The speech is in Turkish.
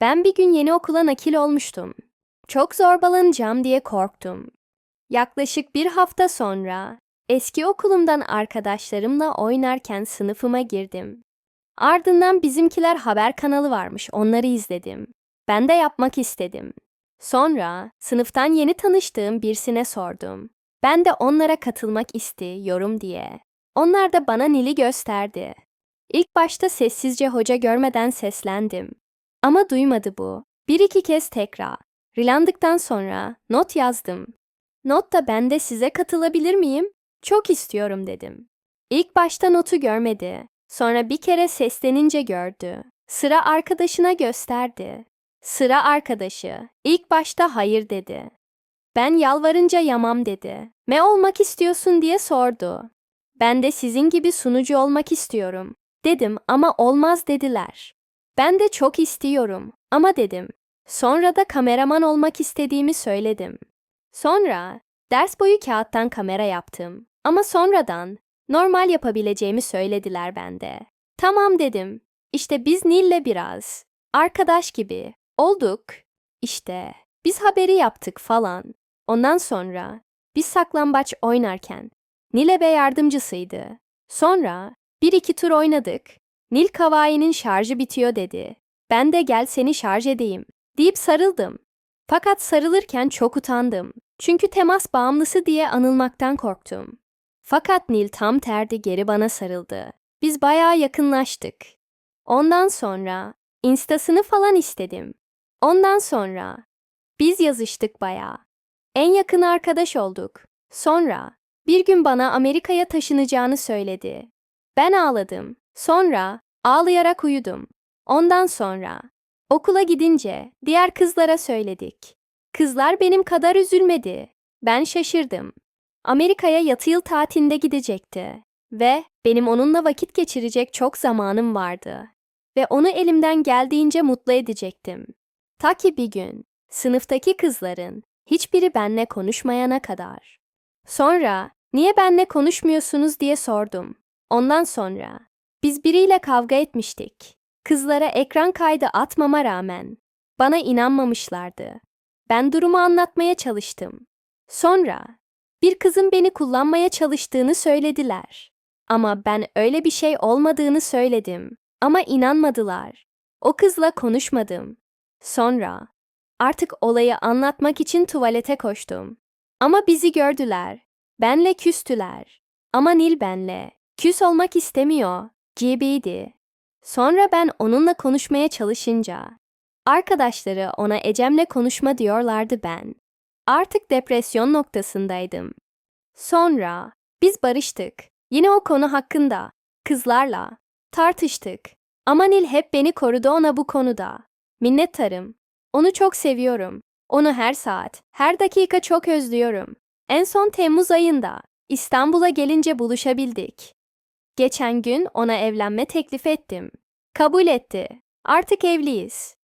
Ben bir gün yeni okula nakil olmuştum. Çok zorbalanacağım diye korktum. Yaklaşık bir hafta sonra eski okulumdan arkadaşlarımla oynarken sınıfıma girdim. Ardından bizimkiler haber kanalı varmış, onları izledim. Ben de yapmak istedim. Sonra sınıftan yeni tanıştığım birisine sordum. Ben de onlara katılmak istiyorum diye. Onlar da bana Nil'i gösterdi. İlk başta sessizce hoca görmeden seslendim. Ama duymadı bu. Bir iki kez tekrar. Rilandıktan sonra not yazdım. Notta ben de size katılabilir miyim? Çok istiyorum dedim. İlk başta notu görmedi. Sonra bir kere seslenince gördü. Sıra arkadaşına gösterdi. Sıra arkadaşı. İlk başta hayır dedi. Ben yalvarınca yamam dedi. Ne olmak istiyorsun diye sordu. Ben de sizin gibi sunucu olmak istiyorum. Dedim ama olmaz dediler. Ben de çok istiyorum ama dedim. Sonra da kameraman olmak istediğimi söyledim. Sonra ders boyu kağıttan kamera yaptım. Ama sonradan normal yapabileceğimi söylediler bende. Tamam dedim. İşte biz Nil'le biraz arkadaş gibi olduk. İşte biz haberi yaptık falan. Ondan sonra biz saklambaç oynarken Nil'e Bey yardımcısıydı. Sonra bir iki tur oynadık. Nil Kavai'nin şarjı bitiyor dedi. Ben de gel seni şarj edeyim deyip sarıldım. Fakat sarılırken çok utandım. Çünkü temas bağımlısı diye anılmaktan korktum. Fakat Nil tam terdi geri bana sarıldı. Biz bayağı yakınlaştık. Ondan sonra instasını falan istedim. Ondan sonra biz yazıştık bayağı. En yakın arkadaş olduk. Sonra bir gün bana Amerika'ya taşınacağını söyledi. Ben ağladım. Sonra ağlayarak uyudum. Ondan sonra okula gidince diğer kızlara söyledik. Kızlar benim kadar üzülmedi. Ben şaşırdım. Amerika'ya yatı yıl tatilinde gidecekti ve benim onunla vakit geçirecek çok zamanım vardı ve onu elimden geldiğince mutlu edecektim. Ta ki bir gün sınıftaki kızların hiçbiri benle konuşmayana kadar. Sonra niye benle konuşmuyorsunuz diye sordum. Ondan sonra biz biriyle kavga etmiştik. Kızlara ekran kaydı atmama rağmen bana inanmamışlardı. Ben durumu anlatmaya çalıştım. Sonra bir kızın beni kullanmaya çalıştığını söylediler. Ama ben öyle bir şey olmadığını söyledim. Ama inanmadılar. O kızla konuşmadım. Sonra artık olayı anlatmak için tuvalete koştum. Ama bizi gördüler. Benle küstüler. Ama Nil benle. Küs olmak istemiyor. Gibiydi. Sonra ben onunla konuşmaya çalışınca arkadaşları ona Ecem'le konuşma diyorlardı ben. Artık depresyon noktasındaydım. Sonra biz barıştık. Yine o konu hakkında kızlarla tartıştık. Ama Nil hep beni korudu ona bu konuda. Minnettarım. Onu çok seviyorum. Onu her saat, her dakika çok özlüyorum. En son Temmuz ayında İstanbul'a gelince buluşabildik. Geçen gün ona evlenme teklif ettim. Kabul etti. Artık evliyiz.